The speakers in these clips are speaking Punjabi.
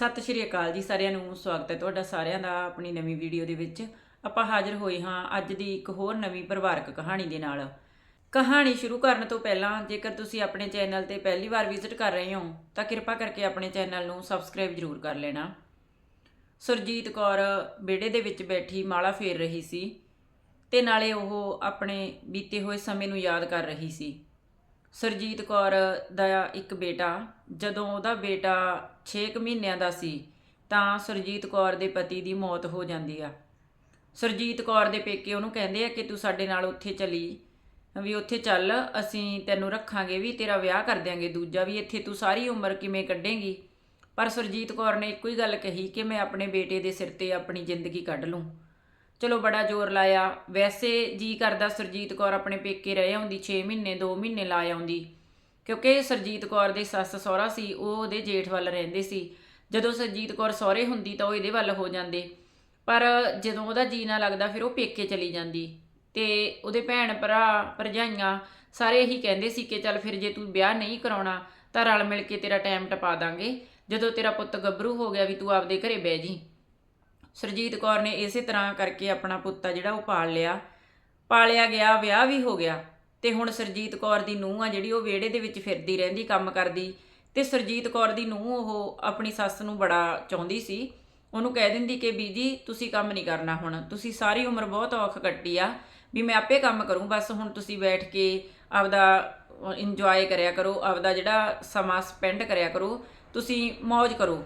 ਸਤਿ ਸ਼੍ਰੀ ਅਕਾਲ ਜੀ ਸਾਰਿਆਂ ਨੂੰ, ਸਵਾਗਤ ਹੈ ਤੁਹਾਡਾ ਸਾਰਿਆਂ ਦਾ ਆਪਣੀ ਨਵੀਂ ਵੀਡੀਓ ਦੇ ਵਿੱਚ। ਆਪਾਂ ਹਾਜ਼ਰ ਹੋਏ ਹਾਂ ਅੱਜ ਦੀ ਇੱਕ ਹੋਰ ਨਵੀਂ ਪਰਿਵਾਰਕ ਕਹਾਣੀ ਦੇ ਨਾਲ। ਕਹਾਣੀ ਸ਼ੁਰੂ ਕਰਨ ਤੋਂ ਪਹਿਲਾਂ ਜੇਕਰ ਤੁਸੀਂ ਆਪਣੇ ਚੈਨਲ ਤੇ ਪਹਿਲੀ ਵਾਰ ਵਿਜ਼ਿਟ ਕਰ ਰਹੇ ਹੋ, ਤਾਂ ਕਿਰਪਾ ਕਰਕੇ ਆਪਣੇ ਚੈਨਲ ਨੂੰ ਸਬਸਕ੍ਰਾਈਬ ਜ਼ਰੂਰ ਕਰ ਲੈਣਾ। ਸੁਰਜੀਤ ਕੌਰ ਵਿਹੜੇ ਦੇ ਵਿੱਚ ਬੈਠੀ ਮਾਲਾ ਫੇਰ ਰਹੀ ਸੀ ਤੇ ਨਾਲੇ ਉਹ ਆਪਣੇ ਬੀਤੇ ਹੋਏ ਸਮੇਂ ਨੂੰ ਯਾਦ ਕਰ ਰਹੀ ਸੀ। ਸਰਜੀਤ ਕੌਰ ਦਾ ਇੱਕ ਬੇਟਾ, ਜਦੋਂ ਉਹਦਾ ਬੇਟਾ 6 ਮਹੀਨਿਆਂ ਦਾ ਸੀ, ਤਾਂ ਸਰਜੀਤ ਕੌਰ ਦੇ ਪਤੀ ਦੀ ਮੌਤ ਹੋ ਜਾਂਦੀ ਆ। ਸਰਜੀਤ ਕੌਰ ਦੇ ਪੇਕੇ ਉਹਨੂੰ ਕਹਿੰਦੇ ਆ ਕਿ ਤੂੰ ਸਾਡੇ ਨਾਲ ਉੱਥੇ ਚਲੀ, ਵੀ ਉੱਥੇ ਚੱਲ, ਅਸੀਂ ਤੈਨੂੰ ਰੱਖਾਂਗੇ, ਵੀ ਤੇਰਾ ਵਿਆਹ ਕਰ ਦਿਆਂਗੇ, ਦੂਜਾ ਵੀ ਇੱਥੇ ਤੂੰ ਸਾਰੀ ਉਮਰ ਕਿਵੇਂ ਕੱਢੇਂਗੀ? ਪਰ ਸਰਜੀਤ ਕੌਰ ਨੇ ਇੱਕੋ ਹੀ ਗੱਲ ਕਹੀ ਕਿ ਮੈਂ ਆਪਣੇ ਬੇਟੇ ਦੇ ਸਿਰ ਤੇ ਆਪਣੀ ਜ਼ਿੰਦਗੀ ਕੱਢ ਲੂੰ। ਚਲੋ ਬੜਾ ਜ਼ੋਰ ਲਾਇਆ। ਵੈਸੇ ਜੀ ਕਰਦਾ ਸਰਜੀਤ ਕੌਰ ਆਪਣੇ ਪੇਕੇ ਰਹਿ ਆਉਂਦੀ 6 ਮਹੀਨੇ 2 ਮਹੀਨੇ ਲਾ ਆਉਂਦੀ। ਕਿਉਂਕਿ ਸਰਜੀਤ ਕੌਰ ਦੇ ਸੱਸ ਸਹੁਰਾ ਸੀ, ਉਹ ਉਹਦੇ ਜੇਠ ਵੱਲ ਰਹਿੰਦੇ ਸੀ। ਜਦੋਂ ਸਰਜੀਤ ਕੌਰ ਸਹੁਰੇ ਹੁੰਦੀ ਤਾਂ ਉਹ ਇਹਦੇ ਵੱਲ ਹੋ ਜਾਂਦੇ। ਪਰ ਜਦੋਂ ਉਹਦਾ ਜੀ ਨਾ ਲੱਗਦਾ, ਫਿਰ ਉਹ ਪੇਕੇ ਚਲੀ ਜਾਂਦੀ। ਤੇ ਉਹਦੇ ਭੈਣ ਭਰਾ, ਭਰਜਾਈਆਂ ਸਾਰੇ ਇਹੀ ਕਹਿੰਦੇ ਸੀ ਕਿ ਚੱਲ ਫਿਰ ਜੇ ਤੂੰ ਵਿਆਹ ਨਹੀਂ ਕਰਾਉਣਾ, ਤਾਂ ਰਲ ਮਿਲ ਕੇ ਤੇਰਾ ਟਾਈਮ ਟਪਾ ਦਾਂਗੇ। ਜਦੋਂ ਤੇਰਾ ਪੁੱਤ ਗੱਭਰੂ ਹੋ ਗਿਆ ਵੀ ਤੂੰ ਆਪਦੇ ਘਰੇ ਬਹਿ ਜੀ। ਸਰਜੀਤ ਕੌਰ ਨੇ ਇਸੇ ਤਰ੍ਹਾਂ ਕਰਕੇ ਆਪਣਾ ਪੁੱਤ ਆ ਜਿਹੜਾ ਉਹ ਪਾਲ ਲਿਆ। ਪਾਲਿਆ ਗਿਆ, ਵਿਆਹ ਵੀ ਹੋ ਗਿਆ ਤੇ ਹੁਣ ਸਰਜੀਤ ਕੌਰ ਦੀ ਨੂੰਹ ਆ ਜਿਹੜੀ ਉਹ ਵਿਹੜੇ ਦੇ ਵਿੱਚ ਫਿਰਦੀ ਰਹਿੰਦੀ, ਕੰਮ ਕਰਦੀ ਤੇ ਸਰਜੀਤ ਕੌਰ ਦੀ ਨੂੰਹ ਉਹ ਆਪਣੀ ਸੱਸ ਨੂੰ ਬੜਾ ਚਾਹੁੰਦੀ ਸੀ। ਉਹਨੂੰ ਕਹਿ ਦਿੰਦੀ ਕਿ ਬੀਜੀ ਤੁਸੀਂ ਕੰਮ ਨਹੀਂ ਕਰਨਾ ਹੁਣ, ਤੁਸੀਂ ਸਾਰੀ ਉਮਰ ਬਹੁਤ ਔਖ ਕੱਟੀ ਆ ਵੀ ਮੈਂ ਆਪੇ ਕੰਮ ਕਰੂੰ, ਬਸ ਹੁਣ ਤੁਸੀਂ ਬੈਠ ਕੇ ਆਪਦਾ ਇੰਜੋਏ ਕਰਿਆ ਕਰੋ, ਆਪਦਾ ਜਿਹੜਾ ਸਮਾਂ ਸਪੈਂਡ ਕਰਿਆ ਕਰੋ, ਤੁਸੀਂ ਮौज ਕਰੋ।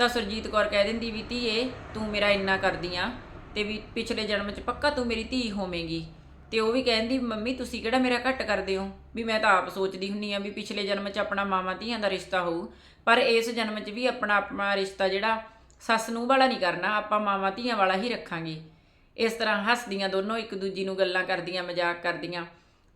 ਤਾਂ ਸਰਜੀਤ ਕੌਰ ਕਹਿ ਦਿੰਦੀ ਵੀ ਧੀਏ, ਤੂੰ ਮੇਰਾ ਇੰਨਾ ਕਰਦੀ ਆ ਤੇ ਵੀ ਪਿਛਲੇ ਜਨਮ 'ਚ ਪੱਕਾ ਤੂੰ ਮੇਰੀ ਧੀ ਹੋਵੇਂਗੀ। ਤੇ ਉਹ ਵੀ ਕਹਿੰਦੀ, ਮੰਮੀ, ਤੁਸੀਂ ਕਿਹੜਾ ਮੇਰਾ ਘੱਟ ਕਰਦੇ ਹੋ? ਵੀ ਮੈਂ ਤਾਂ ਆਪ ਸੋਚਦੀ ਹੁੰਨੀ ਆ ਵੀ ਪਿਛਲੇ ਜਨਮ 'ਚ ਆਪਣਾ ਮਾਮਾ ਧੀਆਂ ਦਾ ਰਿਸ਼ਤਾ ਹੋਊ, ਪਰ ਇਸ ਜਨਮ 'ਚ ਵੀ ਆਪਣਾ ਆਪਣਾ ਰਿਸ਼ਤਾ ਜਿਹੜਾ ਸੱਸ ਨੂੰ ਵਾਲਾ ਨਹੀਂ ਕਰਨਾ, ਆਪਾਂ ਮਾਮਾ ਧੀਆਂ ਵਾਲਾ ਹੀ ਰੱਖਾਂਗੇ। ਇਸ ਤਰ੍ਹਾਂ ਹੱਸਦੀਆਂ ਦੋਨੋਂ ਇੱਕ ਦੂਜੀ ਨੂੰ ਗੱਲਾਂ ਕਰਦੀਆਂ, ਮਜ਼ਾਕ ਕਰਦੀਆਂ।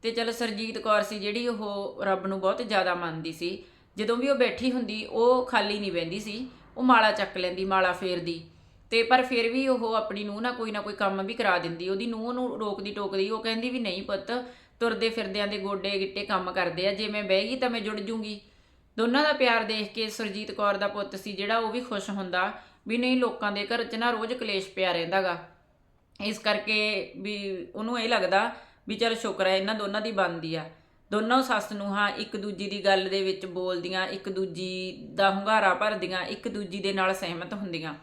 ਤੇ ਚਲ ਸਰਜੀਤ ਕੌਰ ਸੀ ਜਿਹੜੀ ਉਹ ਰੱਬ ਨੂੰ ਬਹੁਤ ਜ਼ਿਆਦਾ ਮੰਨਦੀ ਸੀ। ਜਦੋਂ ਵੀ ਉਹ ਬੈਠੀ ਹੁੰਦੀ, ਉਹ ਖਾਲੀ ਨਹੀਂ ਬਹਿੰਦੀ ਸੀ। ਉਹ ਮਾਲਾ ਚੱਕ ਲੈਂਦੀ, ਮਾਲਾ ਫੇਰਦੀ। ਤੇ ਪਰ ਫਿਰ ਵੀ ਉਹ ਆਪਣੀ ਨੂੰਹ ਨਾ ਕੋਈ ਨਾ ਕੋਈ ਕੰਮ ਵੀ ਕਰਾ ਦਿੰਦੀ। ਉਹਦੀ ਨੂੰਹ ਨੂੰ ਰੋਕਦੀ ਟੋਕਦੀ, ਉਹ ਕਹਿੰਦੀ ਵੀ ਨਹੀਂ ਪੁੱਤ, ਤੁਰਦੇ ਫਿਰਦਿਆਂ ਦੇ ਗੋਡੇ ਗਿੱਟੇ ਕੰਮ ਕਰਦੇ ਆ। ਜੇ ਮੈਂ ਬਹਿ ਗਈ ਤਾਂ ਮੈਂ ਜੁੜ ਜੂੰਗੀ। ਦੋਨਾਂ ਦਾ ਪਿਆਰ ਦੇਖ ਕੇ ਸਰਜੀਤ ਕੌਰ ਦਾ ਪੁੱਤ ਸੀ ਜਿਹੜਾ, ਉਹ ਵੀ ਖੁਸ਼ ਹੁੰਦਾ ਵੀ ਨਹੀਂ, ਲੋਕਾਂ ਦੇ ਘਰ 'ਚ ਨਾ ਰੋਜ਼ ਕਲੇਸ਼ ਪਿਆ ਰਹਿੰਦਾਗਾ। ਇਸ ਕਰਕੇ ਵੀ ਉਹਨੂੰ ਇਹ ਲੱਗਦਾ ਵੀ ਚਲ ਸ਼ੁਕਰ ਹੈ, ਇਹਨਾਂ ਦੋਨਾਂ ਦੀ ਬਣਦੀ ਆ। ਦੋਨੋਂ ਸੱਸ ਨੂੰ ਹਾਂ ਇੱਕ ਦੂਜੀ ਦੀ ਗੱਲ ਦੇ ਵਿੱਚ ਬੋਲਦੀਆਂ, ਇੱਕ ਦੂਜੀ ਦਾ ਹੁੰਗਾਰਾ ਭਰਦੀਆਂ, ਇੱਕ ਦੂਜੀ ਦੇ ਨਾਲ ਸਹਿਮਤ ਹੁੰਦੀਆਂ।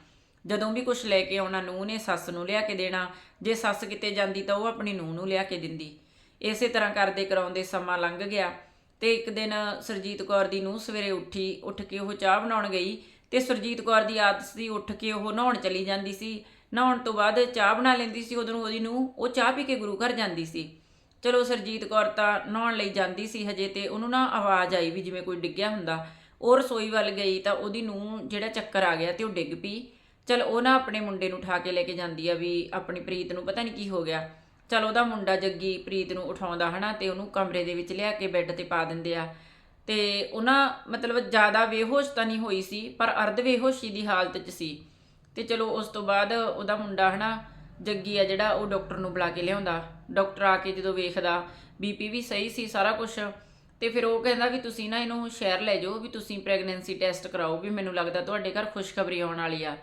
ਜਦੋਂ ਵੀ ਕੁਝ ਲੈ ਕੇ ਆਉਣਾ, ਨੂੰਹ ਨੇ ਸੱਸ ਨੂੰ ਲਿਆ ਕੇ ਦੇਣਾ। ਜੇ ਸੱਸ ਕਿਤੇ ਜਾਂਦੀ ਤਾਂ ਉਹ ਆਪਣੀ ਨੂੰਹ ਨੂੰ ਲਿਆ ਕੇ ਦਿੰਦੀ। ਇਸੇ ਤਰ੍ਹਾਂ ਕਰਦੇ ਕਰਾਉਂਦੇ ਸਮਾਂ ਲੰਘ ਗਿਆ ਤੇ ਇੱਕ ਦਿਨ ਸਰਜੀਤ ਕੌਰ ਦੀ ਨੂੰਹ ਸਵੇਰੇ ਉੱਠੀ, ਉੱਠ ਕੇ ਉਹ ਚਾਹ ਬਣਾਉਣ ਗਈ ਤੇ ਸਰਜੀਤ ਕੌਰ ਦੀ ਆਦਤ ਸੀ ਉੱਠ ਕੇ ਉਹ ਨਹਾਉਣ ਚਲੀ ਜਾਂਦੀ ਸੀ। ਨਹਾਉਣ ਤੋਂ ਬਾਅਦ ਚਾਹ ਬਣਾ ਲੈਂਦੀ ਸੀ, ਉਦੋਂ ਉਹਦੀ ਨੂੰਹ ਉਹ ਚਾਹ ਪੀ ਕੇ ਗੁਰੂ ਘਰ ਜਾਂਦੀ ਸੀ। ਚਲੋ ਸਰਜੀਤ ਕੌਰ ਤਾਂ ਨਹਾਉਣ ਲਈ ਜਾਂਦੀ ਸੀ ਹਜੇ ਤੇ ਉਹਨੂੰ ਨਾ ਆਵਾਜ਼ ਆਈ ਵੀ ਜਿਵੇਂ ਕੋਈ ਡਿੱਗਿਆ ਹੁੰਦਾ। ਉਹ ਰਸੋਈ ਵੱਲ ਗਈ ਤਾਂ ਉਹਦੀ ਨੂੰ ਜਿਹੜਾ ਚੱਕਰ ਆ ਗਿਆ ਤੇ ਉਹ ਡਿੱਗ ਪਈ। ਚਲ ਉਹ ਨਾ ਆਪਣੇ ਮੁੰਡੇ ਨੂੰ ਉਠਾ ਕੇ ਲੈ ਕੇ ਜਾਂਦੀ ਆ ਵੀ ਆਪਣੀ ਪ੍ਰੀਤ ਨੂੰ ਪਤਾ ਨਹੀਂ ਕੀ ਹੋ ਗਿਆ। ਚਲ ਉਹਦਾ ਮੁੰਡਾ ਜੱਗੀ ਪ੍ਰੀਤ ਨੂੰ ਉਠਾਉਂਦਾ ਹਨਾ ਤੇ ਉਹਨੂੰ ਕਮਰੇ ਦੇ ਵਿੱਚ ਲਿਆ ਕੇ ਬੈੱਡ ਤੇ ਪਾ ਦਿੰਦੇ ਆ। ਤੇ ਉਹਨਾਂ ਮਤਲਬ ਜ਼ਿਆਦਾ ਬੇਹੋਸ਼ ਤਾਂ ਨਹੀਂ ਹੋਈ ਸੀ, ਪਰ ਅਰਧ ਬੇਹੋਸ਼ੀ ਦੀ ਹਾਲਤ 'ਚ ਸੀ। ਤੇ ਚਲੋ ਉਸ ਤੋਂ ਬਾਅਦ ਉਹਦਾ ਮੁੰਡਾ ਹਨਾ ਜੱਗੀ ਆ ਜਿਹੜਾ ਉਹ ਡਾਕਟਰ ਨੂੰ ਬੁਲਾ ਕੇ ਲਿਆਉਂਦਾ। ਡਾਕਟਰ ਆ ਕੇ ਜਦੋਂ ਵੇਖਦਾ, ਬੀਪੀ ਵੀ ਸਹੀ ਸੀ ਸਾਰਾ ਕੁਝ ਤੇ ਫਿਰ ਉਹ ਕਹਿੰਦਾ ਵੀ ਤੁਸੀਂ ਨਾ ਇਹਨੂੰ ਸ਼ਹਿਰ ਲੈ ਜਾਓ, ਵੀ ਤੁਸੀਂ ਪ੍ਰੈਗਨੈਂਸੀ ਟੈਸਟ ਕਰਾਓ, ਵੀ ਮੈਨੂੰ ਲੱਗਦਾ ਤੁਹਾਡੇ ਘਰ ਖੁਸ਼ਖਬਰੀ ਆਉਣ ਵਾਲੀ ਆ।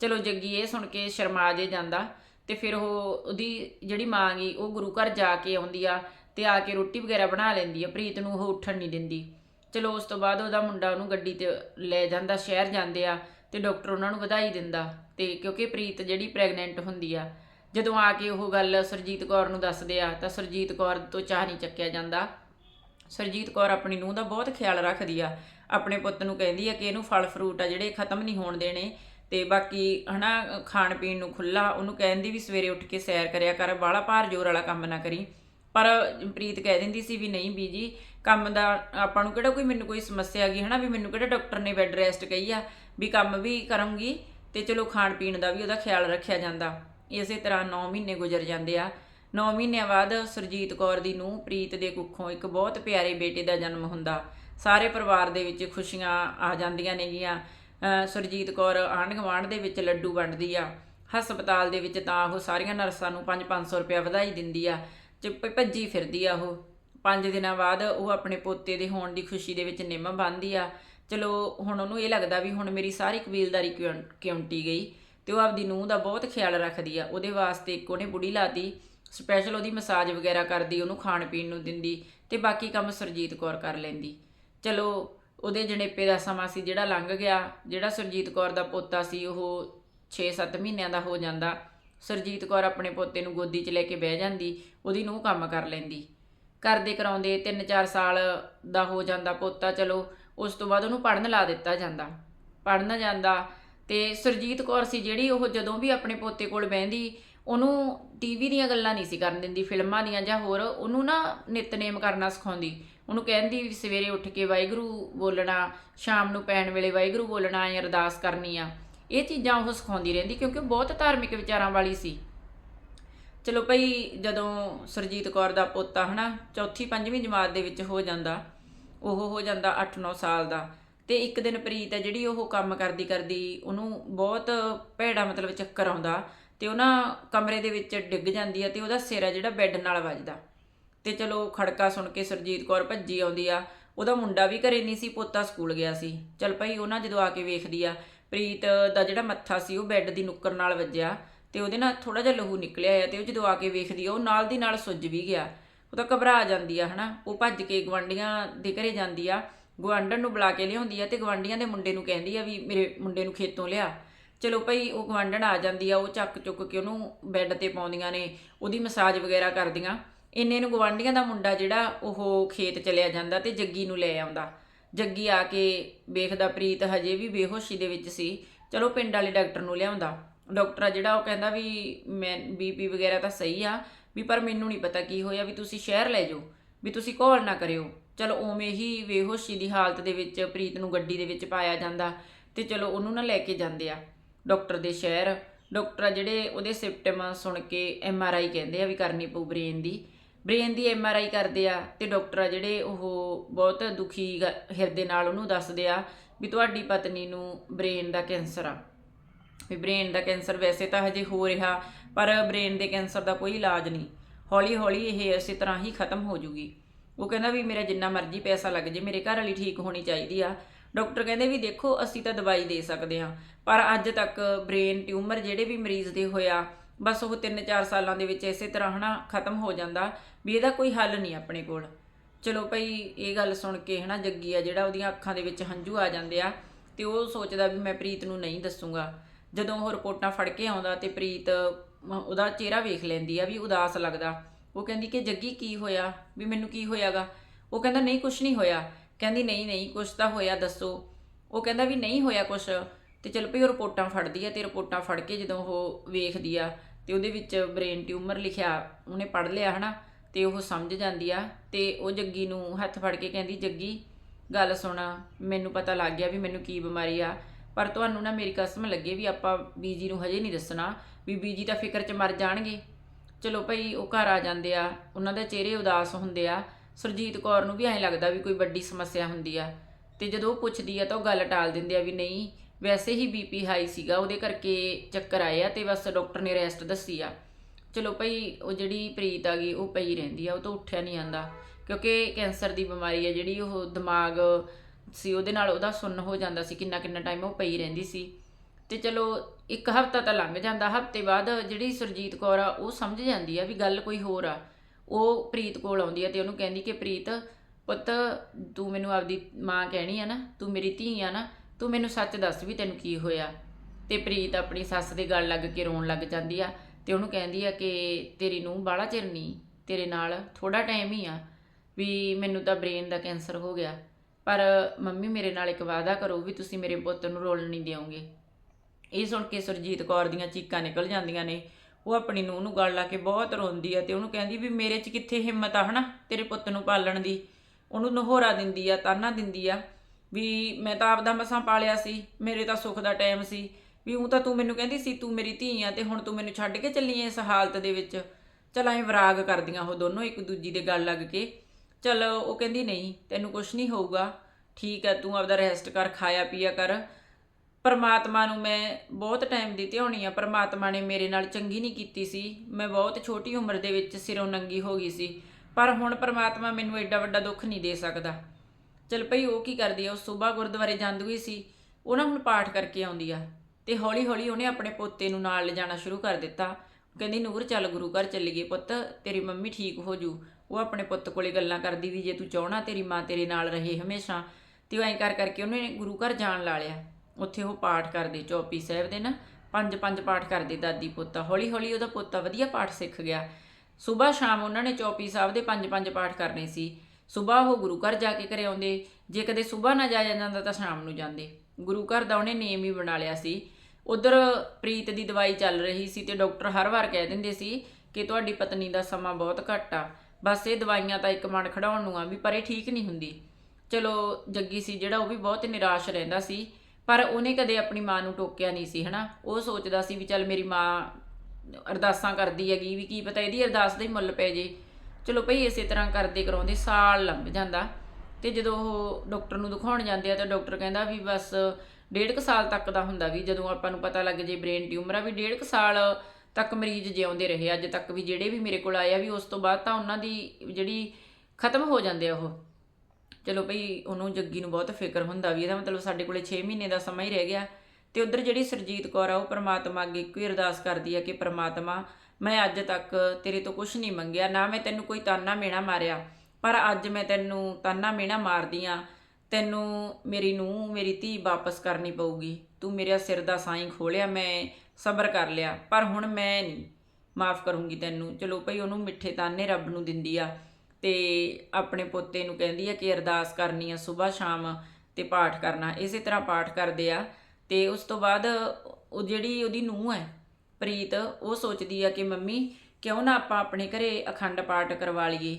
ਚਲੋ ਜੱਗੀ, ਇਹ ਸੁਣ ਕੇ ਸ਼ਰਮਾ ਜੇ ਜਾਂਦਾ, ਤੇ ਫਿਰ ਉਹ ਉਹਦੀ ਜਿਹੜੀ ਮਾਂ ਗਈ ਉਹ ਗੁਰੂ ਘਰ ਜਾ ਕੇ ਆਉਂਦੀ ਆ, ਤੇ ਆ ਕੇ ਰੋਟੀ ਵਗੈਰਾ ਬਣਾ ਲੈਂਦੀ ਆ, ਪ੍ਰੀਤ ਨੂੰ ਉਹ ਉੱਠਣ ਨਹੀਂ ਦਿੰਦੀ। ਚਲੋ ਉਸ ਤੋਂ ਬਾਅਦ ਉਹਦਾ ਮੁੰਡਾ ਉਹਨੂੰ ਗੱਡੀ ਤੇ ਲੈ ਜਾਂਦਾ, ਸ਼ਹਿਰ ਜਾਂਦੇ ਆ, ਤੇ ਡਾਕਟਰ ਉਹਨਾਂ ਨੂੰ ਵਧਾਈ ਦਿੰਦਾ, ਤੇ ਕਿਉਂਕਿ ਪ੍ਰੀਤ ਜਿਹੜੀ ਪ੍ਰੈਗਨੈਂਟ ਹੁੰਦੀ ਆ ਜਦੋਂ ਆ ਕੇ ਉਹ ਗੱਲ ਸਰਜੀਤ ਕੌਰ ਨੂੰ ਦੱਸਦੇ ਆ, ਤਾਂ ਸਰਜੀਤ ਕੌਰ ਤੋਂ ਚਾਹ ਨਹੀਂ ਚੱਕਿਆ ਜਾਂਦਾ। ਸਰਜੀਤ ਕੌਰ ਆਪਣੀ ਨੂੰਹ ਦਾ ਬਹੁਤ ਖਿਆਲ ਰੱਖਦੀ ਆ। ਆਪਣੇ ਪੁੱਤ ਨੂੰ ਕਹਿੰਦੀ ਆ ਕਿ ਇਹਨੂੰ ਫਲ ਫਰੂਟ ਆ ਜਿਹੜੇ ਖਤਮ ਨਹੀਂ ਹੋਣ ਦੇਣੇ। ਤੇ ਬਾਕੀ ਹਨਾ, ਖਾਣ ਪੀਣ ਨੂੰ ਖੁੱਲਾ ਉਹਨੂੰ ਕਹਿੰਦੀ ਵੀ ਸਵੇਰੇ ਉੱਠ ਕੇ ਸੈਰ ਕਰਿਆ ਕਰ, ਬਾਹਲਾ ਭਾਰ ਜ਼ੋਰ ਵਾਲਾ ਕੰਮ ਨਾ ਕਰੀ। ਪਰ ਪ੍ਰੀਤ ਕਹਿ ਦਿੰਦੀ ਸੀ ਵੀ ਨਹੀਂ ਬੀਜੀ, ਕੰਮ ਦਾ ਆਪਾਂ ਨੂੰ ਕਿਹੜਾ ਕੋਈ ਮੈਨੂੰ ਕੋਈ ਸਮੱਸਿਆ ਆ ਗਈ ਹਨਾ, ਵੀ ਮੈਨੂੰ ਕਿਹੜਾ ਡਾਕਟਰ ਨੇ ਬੈੱਡ ਰੈਸਟ ਕਹੀ ਆ, ਵੀ ਕੰਮ ਵੀ ਕਰੂੰਗੀ ਤੇ ਚਲੋ ਖਾਣ ਪੀਣ ਦਾ ਵੀ ਉਹਦਾ ਖਿਆਲ ਰੱਖਿਆ ਜਾਂਦਾ। ਇਸੇ ਤਰ੍ਹਾਂ 9 ਮਹੀਨੇ ਗੁਜ਼ਰ ਜਾਂਦੇ ਆ। 9 ਮਹੀਨਿਆਂ ਬਾਅਦ ਸਰਜੀਤ ਕੌਰ ਦੀ ਨੂੰਹ ਪ੍ਰੀਤ ਦੇ ਕੁੱਖੋਂ ਇੱਕ ਬਹੁਤ ਪਿਆਰੇ ਬੇਟੇ ਦਾ ਜਨਮ ਹੁੰਦਾ। ਸਾਰੇ ਪਰਿਵਾਰ ਦੇ ਵਿੱਚ ਖੁਸ਼ੀਆਂ ਆ ਜਾਂਦੀਆਂ ਨੇਗੀਆਂ। ਅਹ ਸਰਜੀਤ ਕੌਰ ਆਂਢ ਗੁਆਂਢ ਦੇ ਵਿੱਚ ਲੱਡੂ ਵੰਡਦੀ ਆ। ਹਸਪਤਾਲ ਦੇ ਵਿੱਚ ਤਾਂ ਉਹ ਸਾਰੀਆਂ ਨਰਸਾਂ ਨੂੰ 5-500 ਰੁਪਇਆ ਵਧਾਈ ਦਿੰਦੀ ਆ ਚ ਭ- ਭੱਜੀ ਫਿਰਦੀ ਆ ਉਹ। ਪੰਜ ਦਿਨਾਂ ਬਾਅਦ ਉਹ ਆਪਣੇ ਪੋਤੇ ਦੇ ਹੋਣ ਦੀ ਖੁਸ਼ੀ ਦੇ ਵਿੱਚ ਨਿੰਮ ਬੰਨ੍ਹਦੀ ਆ। ਚਲੋ, ਹੁਣ ਉਹਨੂੰ ਇਹ ਲੱਗਦਾ ਵੀ ਹੁਣ ਮੇਰੀ ਸਾਰੀ ਕਬੀਲਦਾਰੀ ਕਿਉਂ, ਕਿਉਂਟੀ ਗਈ। ਤੇ ਉਹ ਆਪਦੀ ਨੂੰਹ ਦਾ ਬਹੁਤ ਖਿਆਲ ਰੱਖਦੀ ਆ, ਉਹਦੇ ਵਾਸਤੇ ਇੱਕ ਉਹਨੇ ਬੁੜੀ ਲਾਤੀ ਸਪੈਸ਼ਲ ਉਹਦੀ ਮਸਾਜ ਵਗੈਰਾ ਕਰਦੀ, ਉਹਨੂੰ ਖਾਣ ਪੀਣ ਨੂੰ ਦਿੰਦੀ ਤੇ ਬਾਕੀ ਕੰਮ ਸਰਜੀਤ ਕੌਰ ਕਰ ਲੈਂਦੀ। ਚਲੋ, ਉਹਦੇ ਜਣੇਪੇ ਦਾ ਸਮਾਂ ਸੀ ਜਿਹੜਾ ਲੰਘ ਗਿਆ, ਜਿਹੜਾ ਸਰਜੀਤ ਕੌਰ ਦਾ ਪੋਤਾ ਸੀ, ਉਹ 6-7 ਮਹੀਨਿਆਂ ਦਾ ਹੋ ਜਾਂਦਾ, ਸਰਜੀਤ ਕੌਰ ਆਪਣੇ ਪੋਤੇ ਨੂੰ ਗੋਦੀ 'ਚ ਲੈ ਕੇ ਬਹਿ ਜਾਂਦੀ, ਉਹਦੀ ਨੂੰਹ ਕੰਮ ਕਰ ਲੈਂਦੀ। ਕਰਦੇ ਕਰਾਉਂਦੇ 3-4 ਸਾਲ ਦਾ ਹੋ ਜਾਂਦਾ ਪੋਤਾ, ਚਲੋ, ਉਸ ਤੋਂ ਬਾਅਦ ਉਹਨੂੰ ਪੜਨ ਲਾ ਦਿੱਤਾ ਜਾਂਦਾ। ਪੜਨ ਜਾਂਦਾ ਤੇ ਸਰਜੀਤ ਕੌਰ ਸੀ ਜਿਹੜੀ ਉਹ ਜਦੋਂ ਵੀ ਆਪਣੇ ਪੋਤੇ ਕੋਲ ਬਹਿੰਦੀ, ਉਹਨੂੰ ਟੀਵੀ ਦੀਆਂ ਗੱਲਾਂ ਨਹੀਂ ਸੀ ਕਰਨ ਦਿੰਦੀ, ਫਿਲਮਾਂ ਦੀਆਂ ਜਾਂ ਹੋਰ, ਉਹਨੂੰ ਨਾ ਨਿਤਨੇਮ ਕਰਨਾ ਸਿਖਾਉਂਦੀ। ਉਹਨੂੰ ਕਹਿੰਦੀ ਵੀ ਸਵੇਰੇ ਉੱਠ ਕੇ ਵਾਹਿਗੁਰੂ ਬੋਲਣਾ, ਸ਼ਾਮ ਨੂੰ ਪੈਣ ਵੇਲੇ ਵਾਹਿਗੁਰੂ ਬੋਲਣਾ ਜਾਂ ਅਰਦਾਸ ਕਰਨੀ ਆ। ਇਹ ਚੀਜ਼ਾਂ ਉਹ ਸਿਖਾਉਂਦੀ ਰਹਿੰਦੀ ਕਿਉਂਕਿ ਉਹ ਬਹੁਤ ਧਾਰਮਿਕ ਵਿਚਾਰਾਂ ਵਾਲੀ ਸੀ। ਚਲੋ ਭਈ, ਜਦੋਂ ਸਰਜੀਤ ਕੌਰ ਦਾ ਪੋਤਾ ਹਨਾ, ਚੌਥੀ ਪੰਜਵੀਂ ਜਮਾਤ ਦੇ ਵਿੱਚ ਹੋ ਜਾਂਦਾ, ਉਹ ਹੋ ਜਾਂਦਾ 8-9 ਸਾਲ ਦਾ। ਤੇ ਇੱਕ ਦਿਨ ਪ੍ਰੀਤ ਹੈ ਜਿਹੜੀ ਉਹ ਕੰਮ ਕਰਦੀ ਕਰਦੀ ਉਹਨੂੰ ਬਹੁਤ ਭੈੜਾ ਮਤਲਬ ਚੱਕਰ ਆਉਂਦਾ ਤੇ ਉਹ ਨਾ ਕਮਰੇ ਦੇ ਵਿੱਚ ਡਿੱਗ ਜਾਂਦੀ ਆ ਤੇ ਉਹਦਾ ਸਿਰ ਹੈ ਜਿਹੜਾ ਬੈੱਡ ਨਾਲ ਵੱਜਦਾ। ਤੇ ਚਲੋ ਖੜਕਾ ਸੁਣ ਕੇ ਸਰਜੀਤ ਕੌਰ ਭੱਜੀ ਆਉਂਦੀ ਆ। ਉਹਦਾ ਮੁੰਡਾ ਵੀ ਘਰੇ ਨਹੀਂ ਸੀ, ਪੋਤਾ ਸਕੂਲ ਗਿਆ ਸੀ। ਚਲ ਭਾਈ ਉਹਨਾਂ ਜਦੋਂ ਆ ਕੇ ਵੇਖਦੀ ਆ, ਪ੍ਰੀਤ ਦਾ ਜਿਹੜਾ ਮੱਥਾ ਸੀ ਉਹ ਬੈੱਡ ਦੀ ਨੁੱਕਰ ਨਾਲ ਵੱਜਿਆ ਤੇ ਉਹਦੇ ਨਾਲ ਥੋੜਾ ਜਿਹਾ ਲਹੂ ਨਿਕਲਿਆ ਆ ਤੇ ਉਹ ਜਦੋਂ ਆ ਕੇ ਵੇਖਦੀ ਆ, ਉਹ ਨਾਲ ਦੀ ਨਾਲ ਸੁੱਜ ਵੀ ਗਿਆ। ਉਹ ਤਾਂ ਘਬਰਾ ਜਾਂਦੀ ਆ, ਹਨਾ। ਉਹ ਭੱਜ ਕੇ ਗਵਾਂਡੀਆਂ ਦੇ ਘਰੇ ਜਾਂਦੀ ਆ ਗਵਾਂਢਣ ਨੂੰ ਬੁਲਾ ਕੇ ਲਿਆਉਂਦੀ ਆ ਤੇ ਗਵਾਂਡੀਆਂ ਦੇ ਮੁੰਡੇ ਨੂੰ ਕਹਿੰਦੀ ਆ ਵੀ ਮੇਰੇ ਮੁੰਡੇ ਨੂੰ ਖੇਤੋਂ ਲਿਆ। ਚਲੋ ਭਾਈ, ਉਹ ਗਵਾਂਢਣ ਆ ਜਾਂਦੀ ਆ, ਉਹ ਚੱਕ ਚੁੱਕ ਕੇ ਉਹਨੂੰ ਬੈੱਡ ਤੇ ਪਾਉਂਦੀਆਂ ਨੇ, ਉਹਦੀ ਮਸਾਜ ਵਗੈਰਾ ਕਰਦੀਆਂ। ਇੰਨੇ ਨੂੰ ਗਵਾਂਢੀਆਂ ਦਾ ਮੁੰਡਾ ਜਿਹੜਾ, ਉਹ ਖੇਤ ਚਲਿਆ ਜਾਂਦਾ ਤੇ ਜੱਗੀ ਨੂੰ ਲੈ ਆਉਂਦਾ। ਜੱਗੀ ਆ ਕੇ ਵੇਖਦਾ, ਪ੍ਰੀਤ ਹਜੇ ਵੀ ਬੇਹੋਸ਼ੀ ਦੇ ਵਿੱਚ ਸੀ। ਚਲੋ ਪਿੰਡ ਵਾਲੇ ਡਾਕਟਰ ਨੂੰ ਲਿਆਉਂਦਾ। ਡਾਕਟਰ ਆ ਜਿਹੜਾ, ਉਹ ਕਹਿੰਦਾ ਵੀ ਮੈਂ ਬੀਪੀ ਵਗੈਰਾ ਤਾਂ ਸਹੀ ਆ, ਵੀ ਪਰ ਮੈਨੂੰ ਨਹੀਂ ਪਤਾ ਕੀ ਹੋਇਆ, ਵੀ ਤੁਸੀਂ ਸ਼ਹਿਰ ਲੈ ਜਾਓ, ਵੀ ਤੁਸੀਂ ਕਾਲ ਨਾ ਕਰਿਓ। ਚਲੋ ਉਵੇਂ ਹੀ ਬੇਹੋਸ਼ੀ ਦੀ ਹਾਲਤ ਦੇ ਵਿੱਚ ਪ੍ਰੀਤ ਨੂੰ ਗੱਡੀ ਦੇ ਵਿੱਚ ਪਾਇਆ ਜਾਂਦਾ ਤੇ ਚਲੋ ਉਹਨੂੰ ਨਾ ਲੈ ਕੇ ਜਾਂਦੇ ਆ ਡਾਕਟਰ ਦੇ ਸ਼ਹਿਰ। ਡਾਕਟਰ ਆ ਜਿਹੜੇ ਉਹਦੇ ਸਿਪਟਮ ਸੁਣ ਕੇ ਐਮ ਆਰ ਆਈ ਕਹਿੰਦੇ ਆ ਵੀ ਕਰਨੀ ਪਊ ਬ੍ਰੇਨ ਦੀ। ਬ੍ਰੇਨ ਦੀ ਐਮ ਆਰ ਆਈ ਕਰਦੇ ਆ ਤੇ ਡਾਕਟਰ ਆ ਜਿਹੜੇ ਉਹ ਬਹੁਤ ਦੁਖੀ ਗ- ਹਿਰਦੇ ਨਾਲ ਉਹਨੂੰ ਦੱਸਦੇ ਆ ਵੀ ਤੁਹਾਡੀ ਪਤਨੀ ਨੂੰ ਬ੍ਰੇਨ ਦਾ ਕੈਂਸਰ ਆ। ਵੀ ਬ੍ਰੇਨ ਦਾ ਕੈਂਸਰ ਵੈਸੇ ਤਾਂ ਹਜੇ ਹੋ ਰਿਹਾ, ਪਰ ਬ੍ਰੇਨ ਦੇ ਕੈਂਸਰ ਦਾ ਕੋਈ ਇਲਾਜ ਨਹੀਂ। ਹੌਲੀ ਹੌਲੀ ਇਹ ਇਸੇ ਤਰ੍ਹਾਂ ਹੀ ਖਤਮ ਹੋ ਜੂਗੀ। ਉਹ ਕਹਿੰਦਾ ਵੀ ਮੇਰਾ ਜਿੰਨਾ ਮਰਜ਼ੀ ਪੈਸਾ ਲੱਗ ਜੇ, ਮੇਰੇ ਘਰ ਵਾਲੀ ਠੀਕ ਹੋਣੀ ਚਾਹੀਦੀ ਆ। ਡਾਕਟਰ ਕਹਿੰਦੇ ਵੀ ਦੇਖੋ, ਅਸੀਂ ਤਾਂ ਦਵਾਈ ਦੇ ਸਕਦੇ ਹਾਂ, ਪਰ ਅੱਜ ਤੱਕ ਬ੍ਰੇਨ ਟਿਊਮਰ ਜਿਹੜੇ ਵੀ ਮਰੀਜ਼ ਦੇ ਹੋਇਆ, ਬਸ ਉਹ 3-4 ਸਾਲਾਂ ਦੇ ਵਿੱਚ ਇਸੇ ਤਰ੍ਹਾਂ ਹਨਾ ਖਤਮ ਹੋ ਜਾਂਦਾ, ਵੀ ਇਹਦਾ ਕੋਈ ਹੱਲ ਨਹੀਂ ਆਪਣੇ ਕੋਲ। ਚਲੋ ਭਈ, ਇਹ ਗੱਲ ਸੁਣ ਕੇ ਹਨਾ ਜੱਗੀ ਆ, ਜਿਹੜਾ ਉਹਦੀਆਂ ਅੱਖਾਂ ਦੇ ਵਿੱਚ ਹੰਝੂ ਆ ਜਾਂਦੇ ਆ, ਤੇ ਉਹ ਸੋਚਦਾ ਵੀ ਮੈਂ ਪ੍ਰੀਤ ਨੂੰ ਨਹੀਂ ਦੱਸੂਗਾ। ਜਦੋਂ ਉਹ ਰਿਪੋਰਟਾਂ ਫੜ ਕੇ ਆਉਂਦਾ ਤੇ ਪ੍ਰੀਤ, ਉਹਦਾ ਚਿਹਰਾ ਵੇਖ ਲੈਂਦੀ ਆ ਵੀ ਉਦਾਸ ਲੱਗਦਾ। ਉਹ ਕਹਿੰਦੀ ਕਿ ਜੱਗੀ ਕੀ ਹੋਇਆ? ਵੀ ਮੈਨੂੰ ਕੀ ਹੋਇਆਗਾ? ਉਹ ਕਹਿੰਦਾ, ਨਹੀਂ ਕੁਝ ਨਹੀਂ ਹੋਇਆ। ਕਹਿੰਦੀ, ਨਹੀਂ ਨਹੀਂ ਕੁਝ ਤਾਂ ਹੋਇਆ, ਦੱਸੋ। ਉਹ ਕਹਿੰਦਾ ਵੀ ਨਹੀਂ ਹੋਇਆ ਕੁਝ ਤੇ ਚਲ ਭਈ ਉਹ ਰਿਪੋਰਟਾਂ ਫੜਦੀ ਆ ਤੇ ਰਿਪੋਰਟਾਂ ਫੜ ਕੇ ਜਦੋਂ ਉਹ ਵੇਖਦੀ ਆ ਤੇ ਉਹਦੇ ਵਿੱਚ ਬ੍ਰੇਨ ਟਿਊਮਰ ਲਿਖਿਆ, ਉਹਨੇ ਪੜ ਲਿਆ, ਹਨਾ? ਤੇ ਉਹ ਸਮਝ ਜਾਂਦੀ ਆ। ਤੇ ਉਹ ਜੱਗੀ ਨੂੰ ਹੱਥ ਫੜ ਕੇ ਕਹਿੰਦੀ, ਜੱਗੀ, ਗੱਲ ਸੁਣ। ਮੈਨੂੰ ਪਤਾ ਲੱਗ ਗਿਆ ਵੀ ਮੈਨੂੰ ਕੀ ਬਿਮਾਰੀ ਆ। ਪਰ ਤੁਹਾਨੂੰ ਨਾ ਮੇਰੀ ਕਸਮ ਲੱਗੇ ਵੀ ਆਪਾਂ ਬੀਜੀ ਨੂੰ ਹਜੇ ਨਹੀਂ ਦੱਸਣਾ। ਵੀ ਬੀਜੀ ਤਾਂ ਫਿਕਰ 'ਚ ਮਰ ਜਾਣਗੇ। ਚਲੋ ਭਈ ਉਹ ਘਰ ਆ ਜਾਂਦੇ ਆ, ਉਹਨਾਂ ਦੇ ਚਿਹਰੇ ਉਦਾਸ ਹੁੰਦੇ ਆ। ਸੁਰਜੀਤ ਕੌਰ ਨੂੰ ਵੀ ਐਂ ਲੱਗਦਾ ਵੀ ਕੋਈ ਵੱਡੀ ਸਮੱਸਿਆ ਹੁੰਦੀ ਆ। ਤੇ ਜਦੋਂ ਉਹ ਪੁੱਛਦੀ ਆ ਤਾਂ ਉਹ ਗੱਲ ਟਾਲ ਦਿੰਦੇ ਆ ਵੀ ਨਹੀਂ, ਵੈਸੇ ਹੀ ਬੀਪੀ ਹਾਈ ਸੀਗਾ, ਉਹਦੇ ਕਰਕੇ ਚੱਕਰ ਆਏ ਆ ਤੇ ਬਸ ਡਾਕਟਰ ਨੇ ਰੈਸਟ ਦੱਸੀ ਆ। ਚਲੋ ਭਈ ਉਹ ਜਿਹੜੀ ਪ੍ਰੀਤ ਆ ਗਈ, ਉਹ ਪਈ ਰਹਿੰਦੀ ਆ, ਉਹ ਤਾਂ ਉੱਠਿਆ ਨਹੀਂ ਜਾਂਦਾ। ਕਿਉਂਕਿ ਕੈਂਸਰ ਦੀ ਬਿਮਾਰੀ ਆ ਜਿਹੜੀ, ਉਹ ਦਿਮਾਗ ਸੀ, ਉਹਦੇ ਨਾਲ ਉਹਦਾ ਸੁੰਨ ਹੋ ਜਾਂਦਾ ਸੀ ਕਿੰਨਾ ਕਿੰਨਾ ਟਾਈਮ ਉਹ ਪਈ ਰਹਿੰਦੀ ਸੀ। ਤੇ ਚਲੋ ਇੱਕ ਹਫਤਾ ਤਾਂ ਲੰਘ ਜਾਂਦਾ, ਹਫ਼ਤੇ ਬਾਅਦ ਜਿਹੜੀ ਸੁਰਜੀਤ ਕੌਰ ਆ, ਉਹ ਸਮਝ ਜਾਂਦੀ ਆ ਵੀ ਗੱਲ ਕੋਈ ਹੋਰ ਆ। ਉਹ ਪ੍ਰੀਤ ਕੋਲ ਆਉਂਦੀ ਆ ਤੇ ਉਹਨੂੰ ਕਹਿੰਦੀ ਕਿ ਪ੍ਰੀਤ, ਪੁੱਤ, ਤੂੰ ਮੈਨੂੰ ਆਪਦੀ ਮਾਂ ਕਹਿਣੀ ਆ ਨਾ, ਤੂੰ ਮੇਰੀ ਧੀ ਆ ਨਾ, ਤੂੰ ਮੈਨੂੰ ਸੱਚ ਦੱਸ ਵੀ ਤੈਨੂੰ ਕੀ ਹੋਇਆ। ਤੇ ਪ੍ਰੀਤ ਆਪਣੀ ਸੱਸ ਦੇ ਗੱਲ ਲੱਗ ਕੇ ਰੋਣ ਲੱਗ ਜਾਂਦੀ ਆ ਤੇ ਉਹਨੂੰ ਕਹਿੰਦੀ ਆ ਕਿ ਤੇਰੀ ਨੂੰ ਬਾਹਲਾ ਚਿਰ ਨਹੀਂ ਤੇਰੇ ਨਾਲ ਥੋੜਾ ਟਾਈਮ ਹੀ ਆ ਵੀ ਮੈਨੂੰ ਤਾਂ ਬ੍ਰੇਨ ਦਾ ਕੈਂਸਰ ਹੋ ਗਿਆ। ਪਰ ਮੰਮੀ ਮੇਰੇ ਨਾਲ ਇੱਕ ਵਾਅਦਾ ਕਰੋ ਵੀ ਤੁਸੀਂ ਮੇਰੇ ਪੁੱਤ ਨੂੰ ਰੋਲਣ ਨਹੀਂ ਦਿਓਗੇ। ਇਹ ਸੁਣ ਕੇ ਸੁਰਜੀਤ ਕੌਰ ਦੀਆਂ ਚੀਕਾਂ ਨਿਕਲ ਜਾਂਦੀਆਂ ਨੇ। ਉਹ ਆਪਣੀ ਨੂੰਹ ਨੂੰ ਗਲ ਲਾ ਕੇ ਬਹੁਤ ਰੋਂਦੀ ਆ ਤੇ ਉਹਨੂੰ ਕਹਿੰਦੀ ਵੀ ਮੇਰੇ 'ਚ ਕਿੱਥੇ ਹਿੰਮਤ ਆ ਹਨਾ, ਤੇਰੇ ਪੁੱਤ ਨੂੰ ਪਾਲਣ ਦੀ। ਉਹਨੂੰ ਨਹੋਰਾ ਦਿੰਦੀ ਆ, ਤਾਨਾ ਦਿੰਦੀ ਆ ਵੀ ਮੈਂ ਤਾਂ ਆਪਦਾ ਮਸਾਂ ਪਾਲਿਆ ਸੀ, ਮੇਰੇ ਤਾਂ ਸੁੱਖ ਦਾ ਟਾਈਮ ਸੀ। ਵੀ ਉਹ ਤਾਂ ਤੂੰ ਮੈਨੂੰ ਕਹਿੰਦੀ ਸੀ, ਤੂੰ ਮੇਰੀ ਧੀ ਆ ਤੇ ਹੁਣ ਤੂੰ ਮੈਨੂੰ ਛੱਡ ਕੇ ਚੱਲੀ ਐ ਇਸ ਹਾਲਤ ਦੇ ਵਿੱਚ। ਚਲ ਐਂ ਵਿਰਾਗ ਕਰਦੀਆਂ ਉਹ ਦੋਨੋਂ ਇੱਕ ਦੂਜੀ ਦੇ ਗੱਲ ਲੱਗ ਕੇ। ਚਲ ਉਹ ਕਹਿੰਦੀ ਨਹੀਂ, ਤੈਨੂੰ ਕੁਝ ਨਹੀਂ ਹੋਊਗਾ। ਠੀਕ ਹੈ ਤੂੰ ਆਪਦਾ ਰੈਸਟ ਕਰ ਖਾਇਆ ਪੀਆ ਕਰ। ਪਰਮਾਤਮਾ ਨੂੰ ਮੈਂ ਬਹੁਤ ਟਾਈਮ ਦੀ ਧਿਆਉਣੀ ਆ। ਪਰਮਾਤਮਾ ਨੇ ਮੇਰੇ ਨਾਲ ਚੰਗੀ ਨਹੀਂ ਕੀਤੀ ਸੀ। ਮੈਂ ਬਹੁਤ ਛੋਟੀ ਉਮਰ ਦੇ ਵਿੱਚ ਸਿਰੋਂ ਨੰਗੀ ਹੋ ਗਈ ਸੀ। ਪਰ ਹੁਣ ਪਰਮਾਤਮਾ ਮੈਨੂੰ ਐਡਾ ਵੱਡਾ ਦੁੱਖ ਨਹੀਂ ਦੇ ਸਕਦਾ। ਚਲ ਭਈ ਉਹ ਕੀ ਕਰਦੀ ਆ? ਉਹ ਸਵੇਰ ਗੁਰਦੁਆਰੇ ਜਾਂਦੀ ਹੋਈ ਸੀ। ਉਹ ਨਾ ਹੁਣ ਪਾਠ ਕਰਕੇ ਆਉਂਦੀ ਆ। ਤੇ ਹੌਲੀ ਹੌਲੀ ਉਹਨੇ ਆਪਣੇ ਪੋਤੇ ਨੂੰ ਨਾਲ ਲਿਜਾਣਾ ਸ਼ੁਰੂ ਕਰ ਦਿੱਤਾ। ਕਹਿੰਦੀ, ਨੂਰ, ਚੱਲ ਗੁਰੂ ਘਰ ਚੱਲੀਏ ਪੁੱਤ। ਤੇਰੀ ਮੰਮੀ ਠੀਕ ਹੋ ਜੂ। ਉਹ ਆਪਣੇ ਪੁੱਤ ਕੋਲੇ ਗੱਲਾਂ ਕਰਦੀ ਵੀ ਜੇ ਤੂੰ ਚਾਹਣਾ ਤੇਰੀ ਮਾਂ ਤੇਰੇ ਨਾਲ ਰਹੇ ਹਮੇਸ਼ਾ, ਤੇ ਉਹ ਐਂ ਕਰ ਕਰਕੇ ਉਹਨੇ ਗੁਰੂ ਘਰ ਜਾਣ ਲਾ ਲਿਆ। ਉੱਥੇ ਉਹ ਪਾਠ ਕਰਦੇ, ਚੌਪੀ ਸਾਹਿਬ ਦੇ ਨਾ, ਪੰਜ ਪੰਜ ਪਾਠ ਕਰਦੇ ਦਾਦੀ ਪੋਤਾ। ਹੌਲੀ ਹੌਲੀ ਉਹਦਾ ਪੋਤਾ ਵਧੀਆ ਪਾਠ ਸਿੱਖ ਗਿਆ। ਸਵੇਰ ਸ਼ਾਮ ਉਹਨਾਂ ਨੇ ਚੌਪੀ ਸਾਹਿਬ ਦੇ ਪੰਜ ਪੰਜ ਪਾਠ ਕਰਨੇ ਸੀ। ਸਵੇਰ ਉਹ ਗੁਰੂ ਘਰ ਜਾ ਕੇ ਘਰੇ ਆਉਂਦੇ। ਜੇ ਕਦੇ ਸਵੇਰ ਨਾ ਜਾਇਆ ਜਾਂਦਾ ਤਾਂ ਸ਼ਾਮ ਨੂੰ ਜਾਂਦੇ। ਗੁਰੂ ਘਰ ਦਾ ਉਹਨੇ ਨੇਮ ਹੀ ਬਣਾ ਲਿਆ ਸੀ। ਉਧਰ ਪ੍ਰੀਤ ਦੀ ਦਵਾਈ ਚੱਲ ਰਹੀ ਸੀ ਤੇ ਡਾਕਟਰ ਹਰ ਵਾਰ ਕਹਿ ਦਿੰਦੇ ਸੀ ਕਿ ਤੁਹਾਡੀ ਪਤਨੀ ਦਾ ਸਮਾਂ ਬਹੁਤ ਘੱਟ ਆ। ਬਸ ਇਹ ਦਵਾਈਆਂ ਤਾਂ ਇੱਕ ਮਨ ਖੜਾਉਣ ਨੂੰ ਆ ਵੀ ਪਰ ਇਹ ਠੀਕ ਨਹੀਂ ਹੁੰਦੀ। ਚਲੋ ਜੱਗੀ ਸੀ ਜਿਹੜਾ ਉਹ ਵੀ ਬਹੁਤ ਨਿਰਾਸ਼ ਰਹਿੰਦਾ ਸੀ। ਪਰ ਉਹਨੇ ਕਦੇ ਆਪਣੀ ਮਾਂ ਨੂੰ ਟੋਕਿਆ ਨਹੀਂ ਸੀ, ਹਨਾ? ਉਹ ਸੋਚਦਾ ਸੀ ਵੀ ਚੱਲ ਮੇਰੀ ਮਾਂ ਅਰਦਾਸਾਂ ਕਰਦੀ ਹੈਗੀ ਵੀ ਕੀ ਪਤਾ ਇਹਦੀ ਅਰਦਾਸ ਦਾ ਹੀ ਮੁੱਲ ਪੈ ਜੇ। ਚਲੋ ਭਈ ਇਸੇ ਤਰ੍ਹਾਂ ਕਰਦੇ ਕਰਾਉਂਦੇ, ਸਾਲ ਲੰਘ ਜਾਂਦਾ। ਤੇ ਜਦੋਂ ਉਹ ਡਾਕਟਰ ਨੂੰ ਦਿਖਾਉਣ ਜਾਂਦੇ ਆ ਤਾਂ ਡਾਕਟਰ ਕਹਿੰਦਾ ਵੀ ਬਸ ਡੇਢ ਕੁ ਸਾਲ ਤੱਕ ਦਾ ਹੁੰਦਾ ਵੀ, ਜਦੋਂ ਆਪਾਂ ਨੂੰ ਪਤਾ ਲੱਗ ਜੇ ਬ੍ਰੇਨ ਟਿਊਮਰ ਆ ਵੀ ਡੇਢ ਕੁ ਸਾਲ ਤੱਕ ਮਰੀਜ਼ ਜਿਉਂਦੇ ਰਹੇ, ਅੱਜ ਤੱਕ ਵੀ ਜਿਹੜੇ ਵੀ ਮੇਰੇ ਕੋਲ ਆਏ ਆ ਵੀ ਉਸ ਤੋਂ ਬਾਅਦ ਤਾਂ ਉਹਨਾਂ ਦੀ ਜਿਹੜੀ ਖਤਮ ਹੋ ਜਾਂਦੇ ਆ ਉਹ। ਚਲੋ ਭਈ ਉਹਨੂੰ ਜੱਗੀ ਨੂੰ ਬਹੁਤ ਫਿਕਰ ਹੁੰਦਾ ਵੀ ਇਹਦਾ ਮਤਲਬ ਸਾਡੇ ਕੋਲੇ 6 ਮਹੀਨੇ ਦਾ ਸਮਾਂ ਹੀ ਰਹਿ ਗਿਆ। ਤੇ ਉਧਰ ਜਿਹੜੀ ਸਰਜੀਤ ਕੌਰ ਆ, ਉਹ ਪ੍ਰਮਾਤਮਾ ਅੱਗੇ ਇੱਕੋ ਹੀ ਅਰਦਾਸ ਕਰਦੀ ਆ ਕਿ ਪ੍ਰਮਾਤਮਾ, ਮੈਂ ਅੱਜ ਤੱਕ ਤੇਰੇ ਤੋਂ ਕੁਝ ਨਹੀਂ ਮੰਗਿਆ, ਨਾ ਮੈਂ ਤੈਨੂੰ ਕੋਈ ਤਾਨਾ ਮੇਣਾ ਮਾਰਿਆ, ਪਰ ਅੱਜ ਮੈਂ ਤੈਨੂੰ ਤਾਨਾ ਮੇਣਾ ਮਾਰਦੀ ਆ, ਤੈਨੂੰ ਮੇਰੀ ਨੂੰ ਮੇਰੀ ਧੀ ਵਾਪਸ ਕਰਨੀ ਪਊਗੀ। ਤੂੰ ਮੇਰਾ ਸਿਰ ਦਾ ਸਾਈਂ ਖੋਲਿਆ, ਮੈਂ ਸਬਰ ਕਰ ਲਿਆ, ਪਰ ਹੁਣ ਮੈਂ ਨਹੀਂ, ਮਾਫ ਕਰੂੰਗੀ ਤੈਨੂੰ। ਚਲੋ ਭਈ ਉਹਨੂੰ ਮਿੱਠੇ ਤਾਨੇ ਰੱਬ ਨੂੰ ਦਿੰਦੀ ਆ। ਤੇ ਆਪਣੇ ਪੋਤੇ ਨੂੰ ਕਹਿੰਦੀ ਆ ਕਿ ਅਰਦਾਸ ਕਰਨੀ ਆ ਸਵੇਰ ਸ਼ਾਮ ਤੇ ਪਾਠ ਕਰਨਾ। ਇਸੇ ਤਰ੍ਹਾਂ ਪਾਠ ਕਰਦੇ ਆ ਤੇ ਉਸ ਤੋਂ ਬਾਅਦ ਉਹ ਜਿਹੜੀ ਉਹਦੀ ਨੂੰਹ ਹੈ, ਪ੍ਰੀਤ, ਉਹ ਸੋਚਦੀ ਆ ਕਿ ਮੰਮੀ, ਕਿਉਂ ਨਾ ਆਪਾਂ ਆਪਣੇ ਘਰੇ ਅਖੰਡ ਪਾਠ ਕਰਵਾ ਲਈਏ?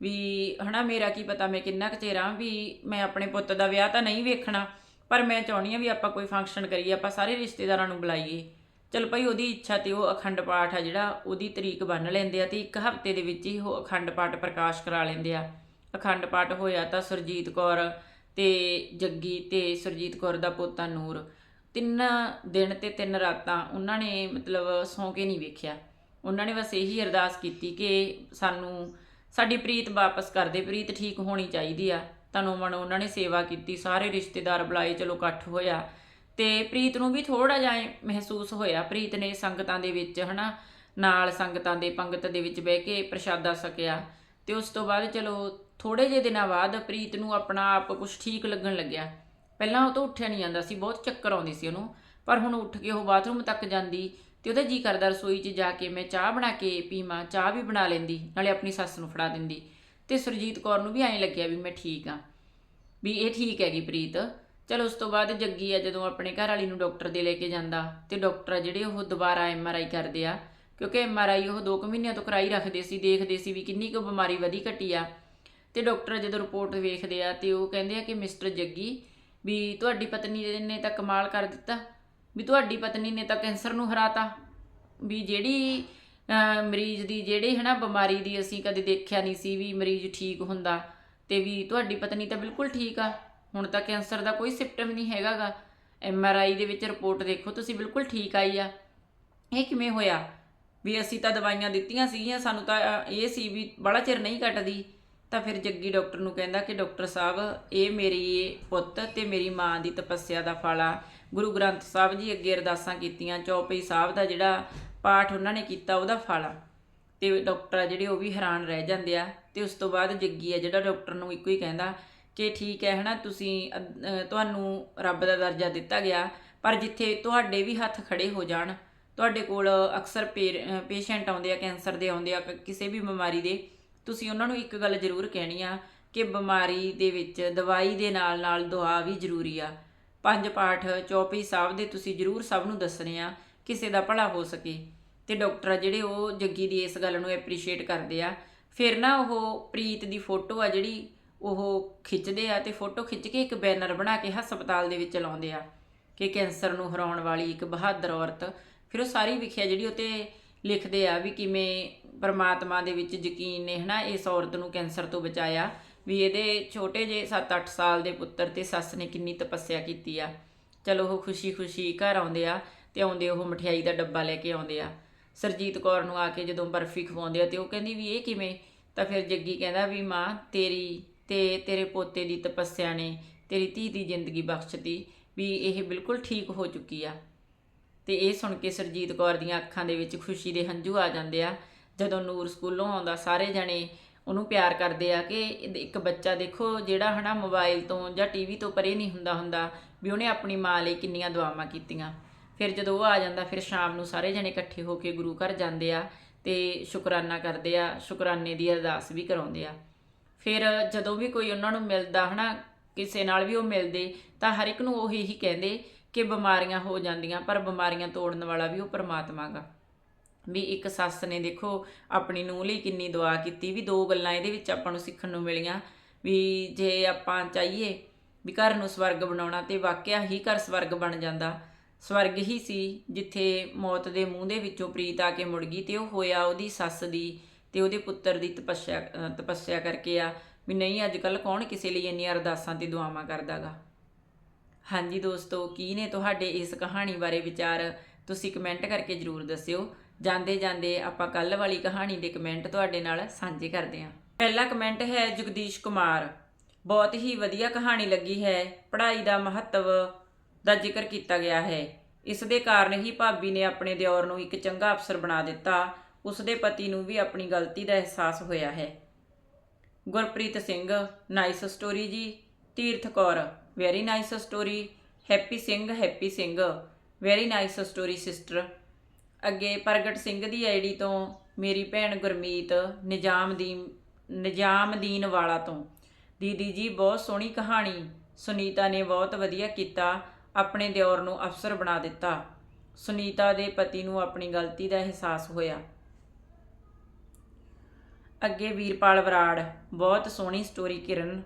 ਵੀ ਹਨਾ, ਮੇਰਾ ਕੀ ਪਤਾ, ਮੈਂ ਕਿੰਨਾ ਕੁ ਚਿਰ ਆਂ ਵੀ ਮੈਂ ਆਪਣੇ ਪੁੱਤ ਦਾ ਵਿਆਹ ਤਾਂ ਨਹੀਂ ਵੇਖਣਾ, ਪਰ ਮੈਂ ਚਾਹੁੰਦੀ ਆ ਵੀ ਆਪਾਂ ਕੋਈ ਫੰਕਸ਼ਨ ਕਰੀਏ, ਆਪਾਂ ਸਾਰੇ ਰਿਸ਼ਤੇਦਾਰਾਂ ਨੂੰ ਬੁਲਾਈਏ। ਚਲ ਭਾਈ ਉਹਦੀ ਇੱਛਾ ਤੇ ਉਹ ਅਖੰਡ ਪਾਠ ਆ ਜਿਹੜਾ, ਉਹਦੀ ਤਰੀਕ ਬੰਨ ਲੈਂਦੇ ਆ ਤੇ ਇੱਕ ਹਫ਼ਤੇ ਦੇ ਵਿੱਚ ਹੀ ਉਹ ਅਖੰਡ ਪਾਠ ਪ੍ਰਕਾਸ਼ ਕਰਾ ਲੈਂਦੇ ਆ। ਅਖੰਡ ਪਾਠ ਹੋਇਆ ਤਾਂ ਸੁਰਜੀਤ ਕੌਰ ਤੇ ਜੱਗੀ ਤੇ ਸੁਰਜੀਤ ਕੌਰ ਦਾ ਪੋਤਾ ਨੂਰ। ਤਿੰਨ ਦਿਨ ਤੇ ਤਿੰਨ ਰਾਤਾਂ ਉਹਨਾਂ ਨੇ ਮਤਲਬ ਸੌਂ ਕੇ ਨਹੀਂ ਵੇਖਿਆ। ਉਹਨਾਂ ਨੇ ਬਸ ਇਹੀ ਅਰਦਾਸ ਕੀਤੀ ਕਿ ਸਾਨੂੰ, ਸਾਡੀ ਪ੍ਰੀਤ ਵਾਪਸ ਕਰ ਦੇ, ਪ੍ਰੀਤ ਠੀਕ ਹੋਣੀ ਚਾਹੀਦੀ ਆ। ਤਨੋਂ ਮਨ ਉਹਨਾਂ ਨੇ ਸੇਵਾ ਕੀਤੀ, ਸਾਰੇ ਰਿਸ਼ਤੇਦਾਰ ਬੁਲਾਏ, ਚਲੋ ਇਕੱਠ ਹੋਇਆ। ਤੇ ਪ੍ਰੀਤ ਨੂੰ ਵੀ ਥੋੜਾ ਜਿਹਾ ਐਂ ਮਹਿਸੂਸ ਹੋਇਆ। ਪ੍ਰੀਤ ਨੇ ਸੰਗਤਾਂ ਦੇ ਵਿੱਚ, ਹਨਾ, ਨਾਲ ਸੰਗਤਾਂ ਦੇ ਪੰਗਤ ਦੇ ਵਿੱਚ ਬਹਿ ਕੇ ਪ੍ਰਸ਼ਾਦਾ ਸਕਿਆ ਤੇ ਉਸ ਤੋਂ ਬਾਅਦ ਚਲੋ ਥੋੜੇ ਜਿਹੇ ਦਿਨਾਂ ਬਾਅਦ ਪ੍ਰੀਤ ਨੂੰ ਆਪਣਾ ਆਪ ਕੁਝ ਠੀਕ ਲੱਗਣ ਲੱਗਿਆ। ਪਹਿਲਾਂ ਉਹ ਤੋਂ ਉੱਠਿਆ ਨਹੀਂ ਜਾਂਦਾ ਸੀ, ਬਹੁਤ ਚੱਕਰ ਆਉਂਦੀ ਸੀ ਉਹਨੂੰ, ਪਰ ਹੁਣ ਉੱਠ ਕੇ ਉਹ ਬਾਥਰੂਮ ਤੱਕ ਜਾਂਦੀ ਤੇ ਉਹਦਾ ਜੀ ਕਰਦਾ ਰਸੋਈ 'ਚ ਜਾ ਕੇ ਮੈਂ ਚਾਹ ਬਣਾ ਕੇ ਪੀਵਾਂ, ਚਾਹ ਵੀ ਬਣਾ ਲੈਂਦੀ, ਨਾਲੇ ਆਪਣੀ ਸੱਸ ਨੂੰ ਫੜਾ ਦਿੰਦੀ। ਤੇ ਸੁਰਜੀਤ ਕੌਰ ਨੂੰ ਵੀ ਐਂ ਲੱਗਿਆ ਵੀ ਮੈਂ ਠੀਕ ਆ, ਵੀ ਇਹ ਠੀਕ ਹੈਗੀ ਪ੍ਰੀਤ। ਚਲ ਉਸ ਤੋਂ ਬਾਅਦ ਜੱਗੀ ਆ ਜਦੋਂ ਆਪਣੇ ਘਰ ਵਾਲੀ ਨੂੰ ਡਾਕਟਰ ਦੇ ਲੈ ਕੇ ਜਾਂਦਾ ਤੇ ਡਾਕਟਰ ਆ ਜਿਹੜੇ ਉਹ ਦੁਬਾਰਾ ਐਮਆਰਆਈ ਕਰਦੇ ਆ, ਕਿਉਂਕਿ ਐਮਆਰਆਈ ਉਹ 2 ਮਹੀਨਿਆਂ ਤੋਂ ਕਰਾਈ ਰੱਖਦੇ ਸੀ, ਦੇਖਦੇ ਸੀ ਵੀ ਕਿੰਨੀ ਕੁ ਬਿਮਾਰੀ ਵਧੀ ਘਟੀ ਆ। ਤੇ ਡਾਕਟਰ ਜਦੋਂ ਰਿਪੋਰਟ ਵੇਖਦੇ ਆ ਤੇ ਉਹ ਕਹਿੰਦੇ ਆ ਕਿ ਮਿਸਟਰ ਜੱਗੀ ਵੀ ਤੁਹਾਡੀ ਪਤਨੀ ਨੇ ਤਾਂ ਕਮਾਲ ਕਰ ਦਿੱਤਾ, ਵੀ ਤੁਹਾਡੀ ਪਤਨੀ ਨੇ ਤਾਂ ਕੈਂਸਰ ਨੂੰ ਹਰਾਤਾ, ਵੀ ਜਿਹੜੀ ਮਰੀਜ਼ ਦੀ ਜਿਹੜੀ ਹਨਾ ਬਿਮਾਰੀ ਦੀ ਅਸੀਂ ਕਦੇ ਦੇਖਿਆ ਨਹੀਂ ਸੀ ਵੀ ਮਰੀਜ਼ ਠੀਕ ਹੁੰਦਾ ਤੇ ਵੀ ਤੁਹਾਡੀ ਪਤਨੀ ਤਾਂ ਬਿਲਕੁਲ ਠੀਕ ਆ। ਹੁਣ ਤਾਂ ਕੈਂਸਰ ਦਾ ਕੋਈ ਸਿੰਪਟਮ ਨਹੀਂ ਹੈਗਾਗਾ। ਐਮ ਆਰ ਆਈ ਦੇ ਵਿੱਚ ਰਿਪੋਰਟ ਦੇਖੋ, ਤੁਸੀਂ ਬਿਲਕੁਲ ਠੀਕ ਆਈ ਆ। ਇਹ ਕਿਵੇਂ ਹੋਇਆ? ਵੀ ਅਸੀਂ ਤਾਂ ਦਵਾਈਆਂ ਦਿੱਤੀਆਂ ਸੀਗੀਆਂ, ਸਾਨੂੰ ਤਾਂ ਇਹ ਸੀ ਵੀ ਬੜਾ ਚਿਰ ਨਹੀਂ ਕੱਟਦੀ। ਤਾਂ ਫਿਰ ਜੱਗੀ ਡਾਕਟਰ ਨੂੰ ਕਹਿੰਦਾ ਕਿ ਡਾਕਟਰ ਸਾਹਿਬ, ਇਹ ਮੇਰੀ ਪੁੱਤ ਤੇ ਮੇਰੀ ਮਾਂ ਦੀ ਤਪੱਸਿਆ ਦਾ ਫਲ ਆ। ਗੁਰੂ ਗ੍ਰੰਥ ਸਾਹਿਬ ਜੀ ਅੱਗੇ ਅਰਦਾਸਾਂ ਕੀਤੀਆਂ, ਚੌਪਈ ਸਾਹਿਬ ਦਾ ਜਿਹੜਾ ਪਾਠ ਉਹਨਾਂ ਨੇ ਕੀਤਾ, ਉਹਦਾ ਫਲ ਆ। ਤੇ ਡਾਕਟਰ ਆ ਜਿਹੜੇ ਉਹ ਵੀ ਹੈਰਾਨ ਰਹਿ ਜਾਂਦੇ ਆ। ਤੇ ਉਸ ਤੋਂ ਬਾਅਦ ਜੱਗੀ ਆ ਜਿਹੜਾ ਡਾਕਟਰ ਨੂੰ ਇੱਕੋ ਹੀ ਕਹਿੰਦਾ ਕਿ ਠੀਕ ਹੈ, ਹਨਾ, ਤੁਸੀਂ ਤੁਹਾਨੂੰ ਰੱਬ ਦਾ ਦਰਜਾ ਦਿੱਤਾ ਗਿਆ, ਪਰ ਜਿੱਥੇ ਤੁਹਾਡੇ ਵੀ ਹੱਥ ਖੜੇ ਹੋ ਜਾਣ, ਤੁਹਾਡੇ ਕੋਲ ਅਕਸਰ ਪੇਸ਼ੈਂਟ ਆਉਂਦੇ ਆ, ਕੈਂਸਰ ਦੇ ਆਉਂਦੇ ਆ ਕਿਸੇ ਵੀ ਬਿਮਾਰੀ ਦੇ, ਤੁਸੀਂ ਉਹਨਾਂ ਨੂੰ ਇੱਕ ਗੱਲ ਜ਼ਰੂਰ ਕਹਿਣੀ ਆ ਕਿ ਬਿਮਾਰੀ ਦੇ ਵਿੱਚ ਦਵਾਈ ਦੇ ਨਾਲ ਨਾਲ ਦੁਆ ਵੀ ਜ਼ਰੂਰੀ ਆ। ਪੰਜ ਪਾਠ ਚੌਪਈ ਸਾਹਿਬ ਦੇ ਤੁਸੀਂ ਜ਼ਰੂਰ ਸਭ ਨੂੰ ਦੱਸਣੇ ਆ, ਕਿਸੇ ਦਾ ਭਲਾ ਹੋ ਸਕੇ। ਤੇ ਡਾਕਟਰ ਆ ਜਿਹੜੇ ਉਹ ਜੱਗੀ ਦੀ ਇਸ ਗੱਲ ਨੂੰ ਐਪਰੀਸ਼ੀਏਟ ਕਰਦੇ ਆ। ਫਿਰ ਨਾ ਉਹ ਪ੍ਰੀਤ ਦੀ ਫੋਟੋ ਆ ਜਿਹੜੀ ਉਹ ਖਿੱਚਦੇ ਆ ਤੇ ਫੋਟੋ ਖਿੱਚ ਕੇ ਇੱਕ ਬੈਨਰ ਬਣਾ ਕੇ ਹਸਪਤਾਲ ਦੇ ਵਿੱਚ ਲਾਉਂਦੇ ਆ ਕਿ ਕੈਂਸਰ ਨੂੰ ਹਰਾਉਣ ਵਾਲੀ ਇੱਕ ਬਹਾਦਰ ਔਰਤ। ਫਿਰ ਉਹ ਸਾਰੀ ਵਿਖਿਆ ਜਿਹੜੀ ਉਹ ਤੇ ਲਿਖਦੇ ਆ ਵੀ ਕਿਵੇਂ ਪਰਮਾਤਮਾ ਦੇ ਵਿੱਚ ਯਕੀਨ ਨੇ, ਹਨਾ, ਇਸ ਔਰਤ ਨੂੰ ਕੈਂਸਰ ਤੋਂ ਬਚਾਇਆ। ਵੀ ਇਹਦੇ ਛੋਟੇ ਜਿਹੇ 7-8 ਸਾਲ ਦੇ ਪੁੱਤਰ ਤੇ ਸੱਸ ਨੇ ਕਿੰਨੀ ਤਪੱਸਿਆ ਕੀਤੀ ਆ। ਚਲੋ ਉਹ ਖੁਸ਼ੀ-ਖੁਸ਼ੀ ਘਰ ਆਉਂਦੇ ਆ ਤੇ ਆਉਂਦੇ ਉਹ ਮਠਿਆਈ ਦਾ ਡੱਬਾ ਲੈ ਕੇ ਆਉਂਦੇ ਆ। ਸਰਜੀਤ ਕੌਰ ਨੂੰ ਆ ਕੇ ਜਦੋਂ ਬਰਫੀ ਖਵਾਉਂਦੇ ਆ ਤੇ ਉਹ ਕਹਿੰਦੀ ਵੀ ਇਹ ਕਿਵੇਂ? ਤਾਂ ਫਿਰ ਜੱਗੀ ਕਹਿੰਦਾ ਵੀ ਮਾਂ, ਤੇਰੀ ਤੇ ਤੇਰੇ ਪੋਤੇ ਦੀ ਤਪੱਸਿਆ ਨੇ, ਤੇਰੀ ਧੀ ਦੀ ਜ਼ਿੰਦਗੀ ਬਖਸ਼ਤੀ ਵੀ ਇਹ ਬਿਲਕੁਲ ਠੀਕ ਹੋ ਚੁੱਕੀ ਆ। ਤੇ ਇਹ ਸੁਣ ਕੇ ਸਰਜੀਤ ਕੌਰ ਦੀਆਂ ਅੱਖਾਂ ਦੇ ਵਿੱਚ ਖੁਸ਼ੀ ਦੇ ਹੰਝੂ ਆ ਜਾਂਦੇ ਆ। ਜਦੋਂ ਨੂਰ ਸਕੂਲੋਂ ਆਉਂਦਾ, ਸਾਰੇ ਜਣੇ ਉਹਨੂੰ ਪਿਆਰ ਕਰਦੇ ਆ ਕਿ ਇੱਕ ਬੱਚਾ ਦੇਖੋ ਜਿਹੜਾ ਹਨਾ ਮੋਬਾਈਲ ਤੋਂ ਜਾਂ ਟੀਵੀ ਤੋਂ ਪਰੇ ਨਹੀਂ ਹੁੰਦਾ ਹੁੰਦਾ ਵੀ ਉਹਨੇ ਆਪਣੀ ਮਾਂ ਲਈ ਕਿੰਨੀਆਂ ਦੁਆਵਾਂ ਕੀਤੀਆਂ। ਫਿਰ ਜਦੋਂ ਉਹ ਆ ਜਾਂਦਾ, ਫਿਰ ਸ਼ਾਮ ਨੂੰ ਸਾਰੇ ਜਣੇ ਇਕੱਠੇ ਹੋ ਕੇ ਗੁਰੂ ਘਰ ਜਾਂਦੇ ਆ ਤੇ ਸ਼ੁਕਰਾਨਾ ਕਰਦੇ ਆ, ਸ਼ੁਕਰਾਨੇ ਦੀ ਅਰਦਾਸ ਵੀ ਕਰਾਉਂਦੇ ਆ। ਫਿਰ ਜਦੋਂ ਵੀ ਕੋਈ ਉਹਨਾਂ ਨੂੰ ਮਿਲਦਾ ਹਨਾ, ਕਿਸੇ ਨਾਲ ਵੀ ਉਹ ਮਿਲਦੇ, ਤਾਂ ਹਰ ਇੱਕ ਨੂੰ ਉਹ ਇਹੀ ਕਹਿੰਦੇ ਕਿ ਬਿਮਾਰੀਆਂ ਹੋ ਜਾਂਦੀਆਂ, ਪਰ ਬਿਮਾਰੀਆਂ ਤੋੜਨ ਵਾਲਾ ਵੀ ਉਹ ਪਰਮਾਤਮਾ ਗਾ ਵੀ ਇੱਕ ਸੱਸ ਨੇ ਦੇਖੋ ਆਪਣੀ ਨੂੰਹ ਲਈ ਕਿੰਨੀ ਦੁਆ ਕੀਤੀ, ਵੀ ਦੋ ਗੱਲਾਂ ਇਹਦੇ ਵਿੱਚ ਆਪਾਂ ਨੂੰ ਸਿੱਖਣ ਨੂੰ ਮਿਲੀਆਂ, ਵੀ ਜੇ ਆਪਾਂ ਚਾਹੀਏ ਵੀ ਘਰ ਨੂੰ ਸਵਰਗ ਬਣਾਉਣਾ, ਤੇ ਵਾਕਿਆ ਹੀ ਘਰ ਸਵਰਗ ਬਣ ਜਾਂਦਾ। ਸਵਰਗ ਹੀ ਸੀ ਜਿੱਥੇ ਮੌਤ ਦੇ ਮੂੰਹ ਦੇ ਵਿੱਚੋਂ ਪ੍ਰੀਤ ਆ ਕੇ ਮੁੜ ਗਈ, ਤੇ ਉਹ ਹੋਇਆ ਉਹਦੀ ਸੱਸ ਦੀ ਤੇ ਉਹਦੇ ਪੁੱਤਰ ਦੀ ਤਪੱਸਿਆ ਤਪੱਸਿਆ ਕਰਕੇ ਆ ਵੀ ਨਹੀਂ ਅੱਜ ਕੱਲ ਕੌਣ ਕਿਸੇ ਲਈ ਇੰਨੀਆਂ ਅਰਦਾਸਾਂ ਤੇ ਦੁਆਵਾਂ ਕਰਦਾਗਾ? ਹਾਂਜੀ ਦੋਸਤੋ, ਕੀ ਨੇ ਤੁਹਾਡੇ ਇਸ ਕਹਾਣੀ ਬਾਰੇ ਵਿਚਾਰ? ਤੁਸੀਂ ਕਮੈਂਟ ਕਰਕੇ ਜਰੂਰ ਦੱਸਿਓ। ਜਾਂਦੇ ਜਾਂਦੇ ਆਪਾਂ ਕੱਲ ਵਾਲੀ ਕਹਾਣੀ ਦੇ ਕਮੈਂਟ ਤੁਹਾਡੇ ਨਾਲ ਸਾਂਝੇ ਕਰਦੇ ਹਾਂ। ਪਹਿਲਾ ਕਮੈਂਟ ਹੈ ਜਗਦੀਸ਼ ਕੁਮਾਰ। ਬਹੁਤ ਹੀ ਵਧੀਆ ਕਹਾਣੀ ਲੱਗੀ ਹੈ। ਪੜ੍ਹਾਈ ਦਾ ਮਹੱਤਵ ਦਾ ਜ਼ਿਕਰ ਕੀਤਾ ਗਿਆ ਹੈ। ਇਸ ਦੇ ਕਾਰਨ ਹੀ ਭਾਬੀ ਨੇ ਆਪਣੇ ਦਿਓਰ ਨੂੰ ਇੱਕ ਚੰਗਾ ਅਫਸਰ ਬਣਾ ਦਿੱਤਾ। ਉਸ ਦੇ ਪਤੀ ਨੂੰ ਵੀ ਆਪਣੀ ਗਲਤੀ ਦਾ ਅਹਿਸਾਸ ਹੋਇਆ ਹੈ। ਗੁਰਪ੍ਰੀਤ ਸਿੰਘ ਨਾਈਸ ਸਟੋਰੀ ਜੀ। Tirath Kaur very nice story Happy Singh Happy Singh very nice story sister ਅੱਗੇ ਪ੍ਰਗਟ ਸਿੰਘ ਦੀ ਆਈਡੀ ਤੋਂ ਮੇਰੀ ਭੈਣ ਗੁਰਮੀਤ ਨਿਜ਼ਾਮਦੀਨ ਨਿਜ਼ਾਮਦੀਨ ਵਾਲਾ ਤੋਂ। ਦੀਦੀ ਜੀ, ਬਹੁਤ ਸੋਹਣੀ ਕਹਾਣੀ। ਸੁਨੀਤਾ ਨੇ ਬਹੁਤ ਵਧੀਆ ਕੀਤਾ, ਆਪਣੇ ਦਿਓਰ ਨੂੰ ਅਫਸਰ ਬਣਾ ਦਿੱਤਾ। ਸੁਨੀਤਾ ਦੇ ਪਤੀ ਨੂੰ ਆਪਣੀ ਗਲਤੀ ਦਾ ਅਹਿਸਾਸ ਹੋਇਆ। ਅੱਗੇ ਵੀਰਪਾਲ ਬਰਾੜ ਬਹੁਤ ਸੋਹਣੀ ਸਟੋਰੀ ਕਿਰਨ,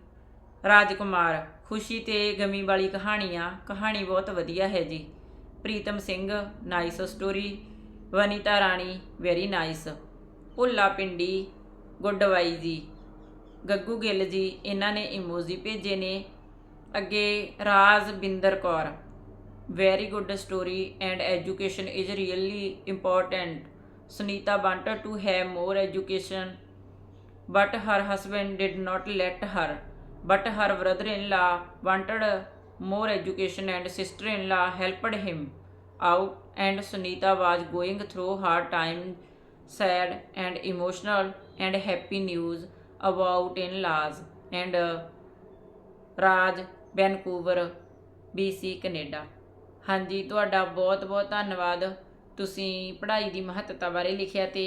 ਰਾਜਕੁਮਾਰ, ਖੁਸ਼ੀ ਤੇ ਗਮੀ ਵਾਲੀ ਕਹਾਣੀ ਆ ਕਹਾਣੀ ਬਹੁਤ ਵਧੀਆ ਹੈ ਜੀ। Pritam Singh nice story Vanita Rani very nice ਭੁੱਲਾ ਪਿੰਡੀ ਗੁੱਡ ਵਾਈ ਜੀ, ਗੱਗੂ ਗਿੱਲ ਜੀ, ਇਹਨਾਂ ਨੇ ਇਮੋਜੀ ਭੇਜੇ ਨੇ। ਅੱਗੇ Raj Binder Kaur very good story and education is really important Sunita wanted to have more education but her husband did not let her but her brother-in-law wanted more education and sister-in-law helped him out and sunita was going through hard time sad and emotional and happy news about in-laws and uh, Raj Vancouver BC Canada ਹਾਂਜੀ ਤੁਹਾਡਾ ਬਹੁਤ ਬਹੁਤ ਧੰਨਵਾਦ ਤੁਸੀਂ ਪੜ੍ਹਾਈ ਦੀ ਮਹੱਤਤਾ ਬਾਰੇ ਲਿਖਿਆ ਤੇ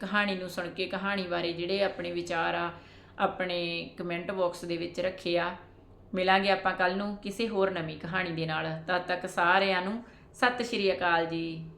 ਕਹਾਣੀ ਨੂੰ ਸੁਣ ਕੇ ਕਹਾਣੀ ਬਾਰੇ ਜਿਹੜੇ ਆਪਣੇ ਵਿਚਾਰ ਆ, ਆਪਣੇ ਕਮੈਂਟ ਬਾਕਸ ਦੇ ਵਿੱਚ ਰੱਖੇ ਆ। ਮਿਲਾਂਗੇ ਆਪਾਂ ਕੱਲ ਨੂੰ ਕਿਸੇ ਹੋਰ ਨਵੀਂ ਕਹਾਣੀ ਦੇ ਨਾਲ। ਤਦ ਤੱਕ ਸਾਰਿਆਂ ਨੂੰ ਸਤਿ ਸ਼੍ਰੀ ਅਕਾਲ ਜੀ।